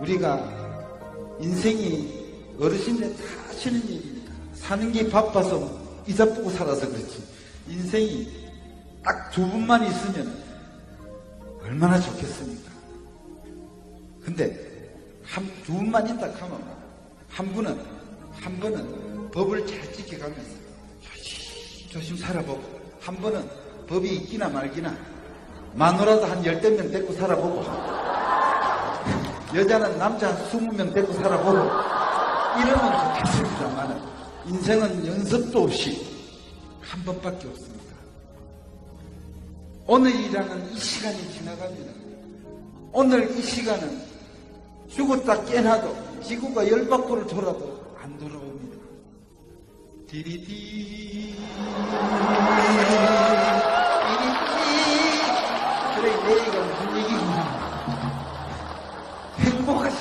우리가 인생이 어르신들 다 하시는 얘기입니다. 사는 게 바빠서 이자 보고 살아서 그렇지. 인생이 딱 두 분만 있으면 얼마나 좋겠습니까? 근데 한 두 분만 있다 하면 한 분은 한 분은 법을 잘 지켜가면서 조심 조심 살아보고 한 분은 법이 있기나 말기나 마누라도 한 열댓 명 데리고 살아보고 여자는 남자 한 스무 명 데리고 살아보고 이러면 좋겠습니다만 인생은 연습도 없이 한 번밖에 없습니다. 오늘이라는 이 시간이 지나갑니다. 오늘 이 시간은 죽었다 깨나도 지구가 열 바퀴를 돌아도 안 돌아옵니다. 디리디 디리디 그래 내 얘기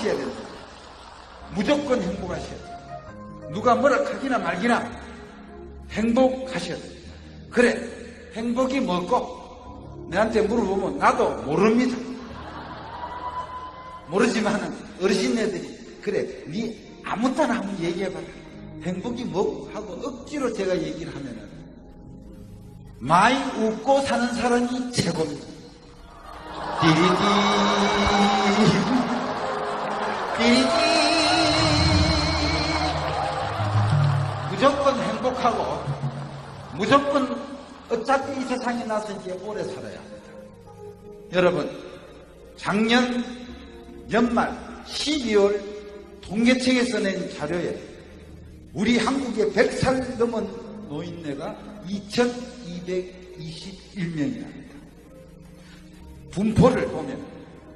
하셔야 된다. 무조건 행복하셔야 돼. 누가 뭐라 하기나 말기나 행복하셔야 돼. 그래, 행복이 뭐고? 내한테 물어보면 나도 모릅니다. 모르지만은 어르신네들이 그래, 네 아무 때나 한번 얘기해봐라. 행복이 뭐고? 하고 억지로 제가 얘기를 하면은 많이 웃고 사는 사람이 최고입니다. 띠리디 행복하고 무조건 어차피 이 세상에 나서 이제 오래 살아야 합니다. 여러분 작년 연말 12월 통계청에서 낸 자료에 우리 한국의 100살 넘은 노인네가 2221명이랍니다. 분포를 보면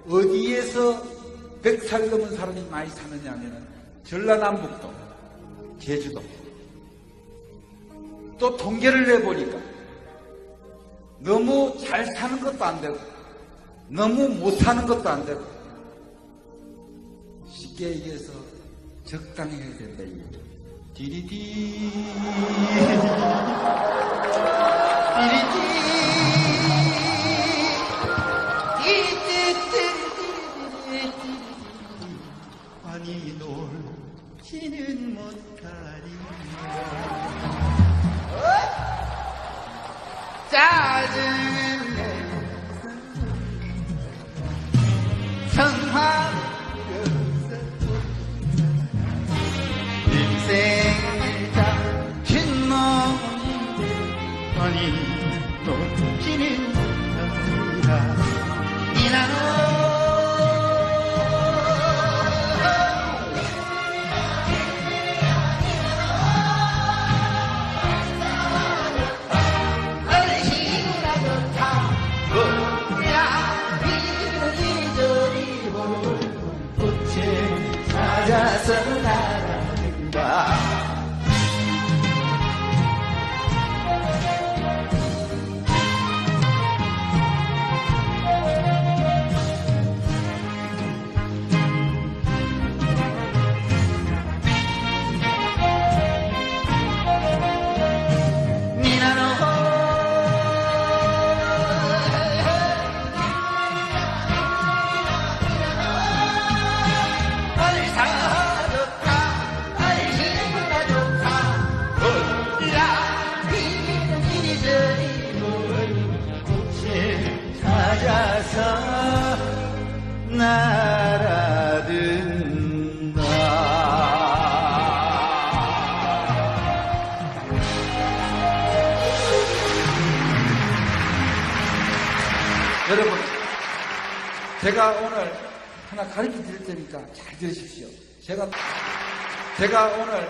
어디에서 100살 넘은 사람이 많이 사느냐 하면 전라남북도, 제주도. 또 통계를 내보니까 너무 잘 사는 것도 안 되고 너무 못 사는 것도 안 되고 쉽게 얘기해서 적당히 해야 된다 이 얘기. 디리디. 디리디. 아니 놀지는 못하리 짜증내 성화 인생을 다긴 놈인데 아니 놓지는 않으라 sekarang 서 날아든다. 여러분, 제가 오늘 하나 가르쳐 드릴 테니까 잘 들으십시오. 제가, 제가 오늘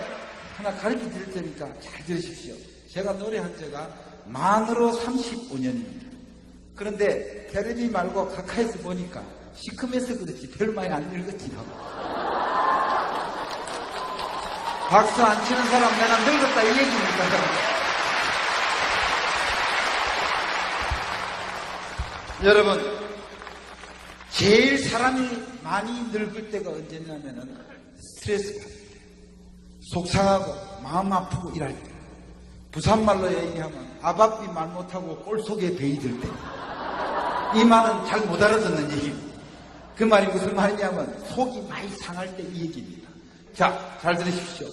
하나 가르쳐 드릴 테니까 잘 들으십시오. 제가 노래한 지가 만으로 35년입니다. 그런데 테레비 말고 가까이서 보니까 시커매서 그렇지 별 많이 안 늙었지 하고. 박수 안 치는 사람 내가 늙었다 이 얘기입니까? 여러분, 제일 사람이 많이 늙을 때가 언제냐면은 스트레스 받을 때, 속상하고 마음 아프고 이럴 때, 부산말로 얘기하면 아바삐 말 못하고 꼴 속에 베이들 때, 이 말은 잘 못 알아듣는 얘기입니다. 그 말이 무슨 말이냐면 속이 많이 상할 때 이 얘기입니다. 자, 잘 들으십시오.